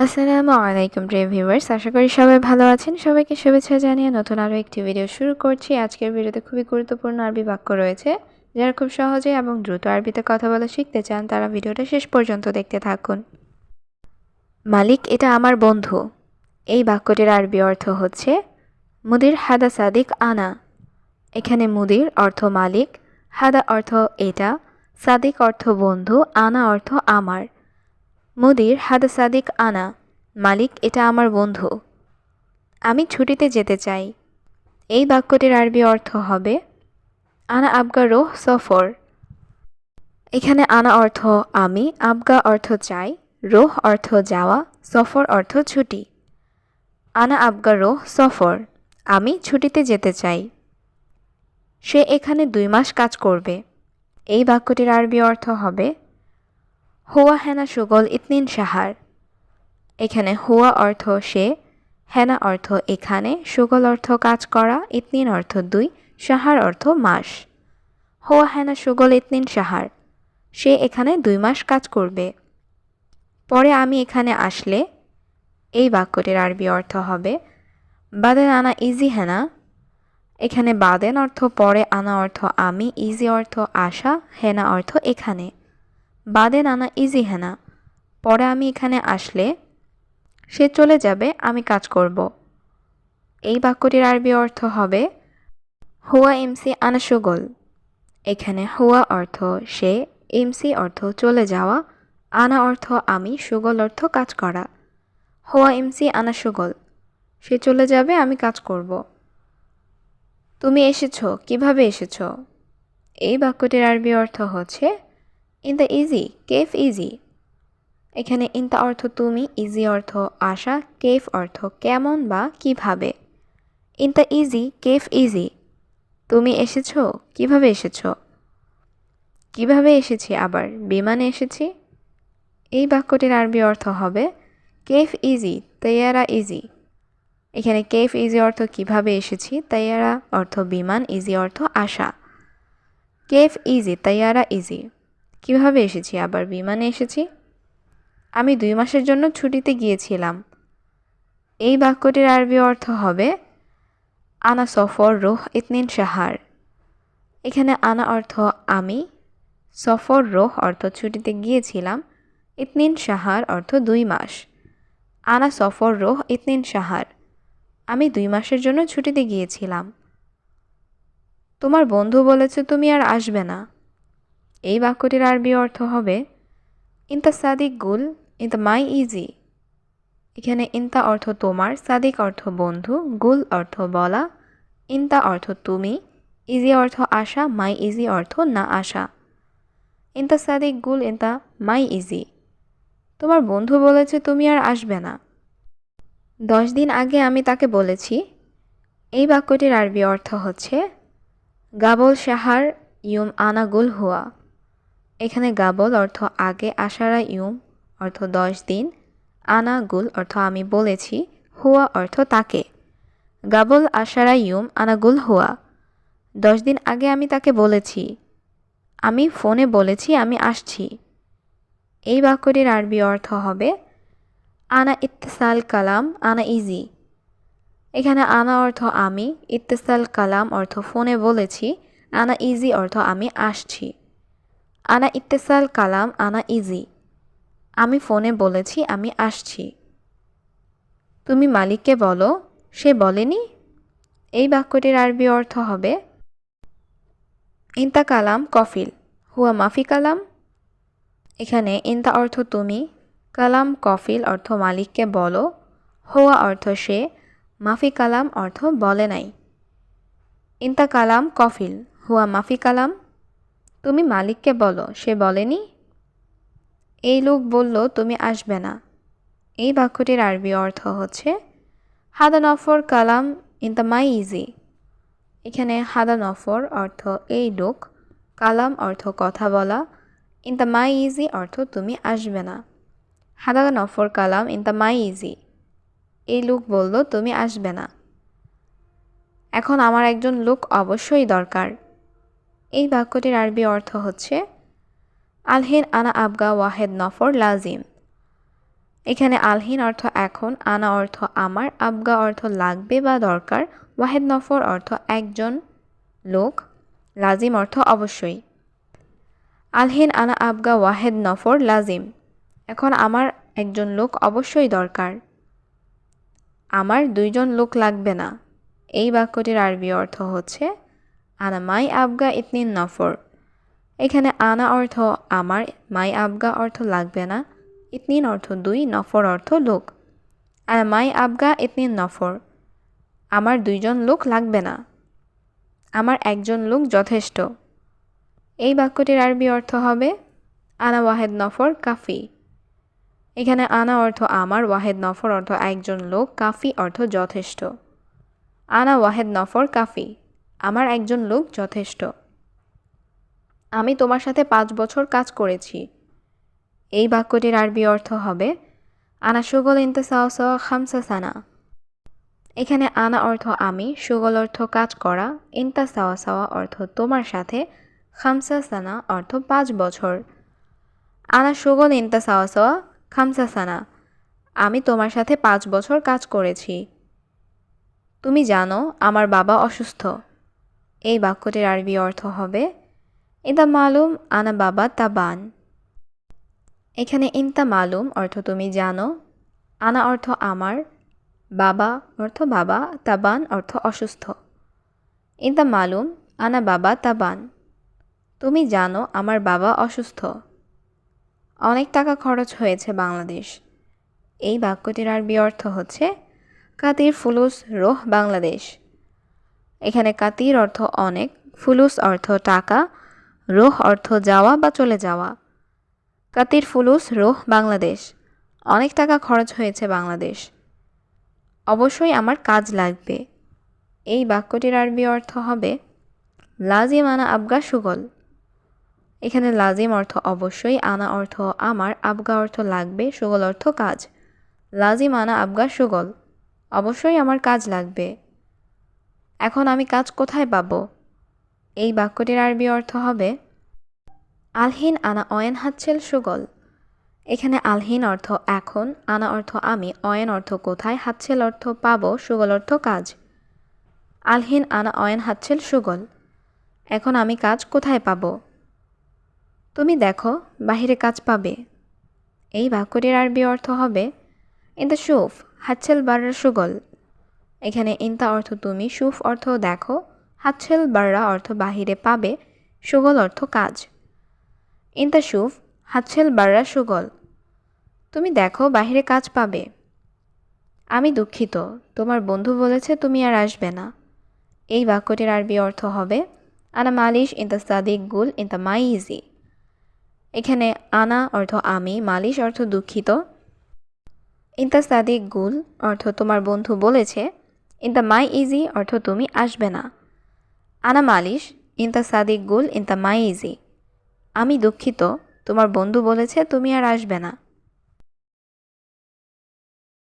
আসসালামু আলাইকুম, প্রিয় ভিউয়ার্স। আশা করি সবাই ভালো আছেন। সবাইকে শুভেচ্ছা জানিয়ে নতুন আরও একটি ভিডিও শুরু করছি। আজকের ভিডিওতে খুবই গুরুত্বপূর্ণ আরবি বাক্য রয়েছে। যারা খুব সহজে এবং দ্রুত আরবিতে কথা বলা শিখতে চান, তারা ভিডিওটা শেষ পর্যন্ত দেখতে থাকুন। মালিক, এটা আমার বন্ধু। এই বাক্যটির আরবি অর্থ হচ্ছে, মুদির হাদা সাদিক আনা। এখানে মুদির অর্থ মালিক, হাদা অর্থ এটা। সাদিক অর্থ বন্ধু আনা অর্থ আমার। মুদির হাদা সাদিক আনা, মালিক, এটা আমার বন্ধু। আমি ছুটিতে যেতে চাই। এই বাক্যটির আরবি অর্থ হবে, আনা আবগা রোহ সফর। এখানে আনা অর্থ আমি, আবগা অর্থ চাই, রোহ অর্থ যাওয়া, সফর অর্থ ছুটি। আনা আবগা রোহ সফর, আমি ছুটিতে যেতে চাই। সে এখানে দুই মাস কাজ করবে। এই বাক্যটির আরবি অর্থ হবে হুয়া হেনা সুগল ইতনিন সাহার। এখানে হুয়া অর্থ সে, হেনা অর্থ এখানে, সুগল অর্থ কাজ করা, ইতনিন অর্থ দুই, সাহার অর্থ মাস। হুয়া হেনা সুগল ইতনিন সাহার। সে এখানে দুই মাস কাজ করবে। পরে আমি এখানে আসলে, এই বাক্যটির আরবি অর্থ হবে, বাদেন আনা ইজি হেনা। এখানে বাদেন অর্থ পরে, আনা অর্থ আমি, ইজি অর্থ আসা হেনা অর্থ এখানে। বাদেন আনা ইজি হেনা। পরে আমি এখানে আসলে সে চলে যাবে, আমি কাজ করব। এই বাক্যটির আরবি অর্থ হবে, হুয়া এমসি আনা সুগল এখানে হুয়া অর্থ সে এমসি অর্থ চলে যাওয়া আনা অর্থ আমি সুগল অর্থ কাজ করা হুয়া এমসি আনা সুগল সে চলে যাবে, আমি কাজ করব। তুমি এসেছ, কীভাবে এসেছ? এই বাক্যটির আরবি অর্থ হচ্ছে ইন দ্য ইজি কেফ ইজি এখানে ইনতা অর্থ তুমি ইজি অর্থ আশা কেফ অর্থ কেমন বা কীভাবে। ইন দ্য ইজি কেফ ইজি তুমি এসেছ, কীভাবে এসেছ? কীভাবে এসেছি আবার? বিমানে এসেছি? এই বাক্যটির আরবি অর্থ হবে কেফ ইজি তৈয়ারা ইজি এখানে কেফ ইজি অর্থ কীভাবে এসেছি, তৈয়ারা অর্থ বিমান ইজি অর্থ আশা। কেফ ইজি তৈয়ারা ইজি কীভাবে এসেছি? আবার বিমানে এসেছি? আমি দুই মাসের জন্য ছুটিতে গিয়েছিলাম। এই বাক্যটির আরবি অর্থ হবে, আনা সফর রোহ ইতনিন সাহার এখানে আনা অর্থ আমি। সফর রোহ অর্থ ছুটিতে গিয়েছিলাম, ইতনিন সাহার অর্থ দুই মাস। আনা সফর রোহ ইতনিন সাহার আমি দুই মাসের জন্য ছুটিতে গিয়েছিলাম। তোমার বন্ধু বলেছে তুমি আর আসবে না। এই বাক্যটির আরবি অর্থ হবে, ইনতা সাদিক গুল, ইনতা মাই ইজি। এখানে ইনতা অর্থ তোমার, সাদিক অর্থ বন্ধু, গুল অর্থ বলা, ইনতা অর্থ তুমি, ইজি অর্থ আশা, মাই ইজি অর্থ না আসা ইনতা সাদিক গুল, ইনতা মাই ইজি। তোমার বন্ধু বলেছে তুমি আর আসবে না। দশ দিন আগে আমি তাকে বলেছি, এই বাক্যটির আরবি অর্থ হচ্ছে, গাবল সাহার ইউম আনাগুল হুয়া। এখানে গাবল অর্থ আগে আশারা ইউম, অর্থ দশ দিন। আনা গুল অর্থ আমি বলেছি, হুয়া অর্থ তাকে। গাবল আশারা ইউম আনাগুল হুয়া। দশ দিন আগে আমি তাকে বলেছি। আমি ফোনে বলেছি, আমি আসছি। এই বাক্যটির আরবি অর্থ হবে, আনা ইত্তেসাল কালাম, আনা ইজি। এখানে আনা অর্থ আমি, ইত্তেসাল কালাম অর্থ ফোনে বলেছি, আনা ইজি অর্থ আমি আসছি। আনা ইত্তেসাল কালাম, আনা ইজি আমি ফোনে বলেছি, আমি আসছি। তুমি মালিককে বলো, সে বলেনি? এই বাক্যটির আরবি অর্থ হবে, ইন্তা কালাম কফিল, হুয়া মাফি কালাম। এখানে ইন্তা অর্থ তুমি, কালাম কফিল অর্থ মালিককে বলো, হুয়া অর্থ সে, মাফি কালাম অর্থ বলে নাই। ইন্তা কালাম কফিল, হুয়া মাফি কালাম। তুমি মালিককে বলো, সে বলেনি? এই লোক বলল, তুমি আসবে না। এই বাক্যটির আরবি অর্থ হচ্ছে হাদা নফর কালাম ইন দ্য মাই ইজি এখানে হাদা নফর অর্থ এই লোক, কালাম অর্থ কথা বলা। ইন দ্য মাই ইজি অর্থ তুমি আসবে না। হাদা নফর কালাম ইন দ্য মাই ইজি এই লোক বলল, তুমি আসবে না। এখন আমার একজন লোক অবশ্যই দরকার। এই বাক্যটির আরবি অর্থ হচ্ছে, আলহিন আনা আবগা ওয়াহেদ নফর লাজিম। এখানে আলহিন অর্থ এখন, আনা অর্থ আমার, আবগা অর্থ লাগবে বা দরকার, ওয়াহেদ নফর অর্থ একজন লোক, লাজিম অর্থ অবশ্যই। আলহিন আনা আবগা ওয়াহেদ নফর লাজিম। এখন, আমার একজন লোক অবশ্যই দরকার। আমার দুইজন লোক লাগবে না। এই বাক্যটির আরবি অর্থ হচ্ছে আনা মাই আবগা ইতনিন নফর। এখানে আনা অর্থ আমার, মাই আবগা অর্থ লাগবে না, ইতনিন অর্থ দুই, নফর অর্থ লোক। আনা মাই আবগা ইতনিন নফর, আমার দুইজন লোক লাগবে না, আমার একজন লোক যথেষ্ট। এই বাক্যটির আরবি অর্থ হবে আনা ওয়াহেদ নফর কাফি। এখানে আনা অর্থ আমার, ওয়াহেদ নফর অর্থ একজন লোক, কাফি অর্থ যথেষ্ট। আনা ওয়াহেদ নফর কাফি। আমার একজন লোক যথেষ্ট। আমি তোমার সাথে পাঁচ বছর কাজ করেছি। এই বাক্যটির আরবি অর্থ হবে, আনা সুগল ইনতে সাওয়া খামসা সানা। এখানে আনা অর্থ আমি সুগল অর্থ কাজ করা ইনতা সাওয়া সাওয়া অর্থ তোমার সাথে খামসা সানা অর্থ পাঁচ বছর আনা সুগল ইনতা সাওয়া সাওয়া খামসা সানা আমি তোমার সাথে পাঁচ বছর কাজ করেছি। তুমি জানো, আমার বাবা অসুস্থ। এই বাক্যটির আরবি অর্থ হবে, ইদা মালুম আনা বাবা তাবান। এখানে ইনতা মালুম অর্থ তুমি জানো, আনা অর্থ আমার, বাবা অর্থ বাবা, তাবান অর্থ অসুস্থ। ইনতা মালুম আনা বাবা তাবান। তুমি জানো আমার বাবা অসুস্থ। অনেক টাকা খরচ হয়েছে বাংলাদেশ। এই বাক্যটির আরবি অর্থ হচ্ছে, কাতির ফুলুস রোহ বাংলাদেশ। এখানে কাতির অর্থ অনেক, ফুলুস অর্থ টাকা, রোহ অর্থ যাওয়া বা চলে যাওয়া। কাতির ফুলুস রোহ, বাংলাদেশ। অনেক টাকা খরচ হয়েছে বাংলাদেশ। অবশ্যই আমার কাজ লাগবে। এই বাক্যটির আরবি অর্থ হবে, লাজিম আনা আবগা সুগল। এখানে লাজিম অর্থ অবশ্যই, আনা অর্থ আমার আবগা অর্থ লাগবে সুগল অর্থ কাজ। লাজিম আনা আবগা সুগল। অবশ্যই আমার কাজ লাগবে। এখন আমি কাজ কোথায় পাবো? এই বাক্যটির আরবি অর্থ হবে, আলহিন আনা অয়েন হাচ্ছেল সুগল। এখানে আলহিন অর্থ এখন আনা অর্থ আমি অয়েন অর্থ কোথায় হাচ্ছেল অর্থ পাবো সুগল অর্থ কাজ। আলহিন আনা অয়েন হাচ্ছেল সুগল। এখন আমি কাজ কোথায় পাবো? তুমি দেখো, বাহিরে কাজ পাবে। এই বাক্যটির আরবি অর্থ হবে, ইন দ্য সুফ হাচ্ছেল বাররা সুগল। এখানে ইনতা অর্থ তুমি, সুফ অর্থ দেখো, হাতছেল বাররা অর্থ বাহিরে পাবে, সুগল অর্থ কাজ। ইনতা সুফ, হাতছেল বাররা সুগল। তুমি দেখো, বাহিরে কাজ পাবে। আমি দুঃখিত, তোমার বন্ধু বলেছে তুমি আর আসবে না। এই বাক্যটির আরবি অর্থ হবে, আনা মালিশ ইন দ্য সাদিক, গুল ইন মাই ইজি এখানে আনা অর্থ আমি, মালিশ অর্থ দুঃখিত। ইনতা সাদিক, গুল অর্থ তোমার বন্ধু বলেছে ইনতা মাই ইজি অর্থ তুমি আসবে না। আনা মালিশ ইন দ্য সাদিক গুল ইন দ্য মাই ইজি আমি দুঃখিত, তোমার বন্ধু বলেছে তুমি আর আসবে না।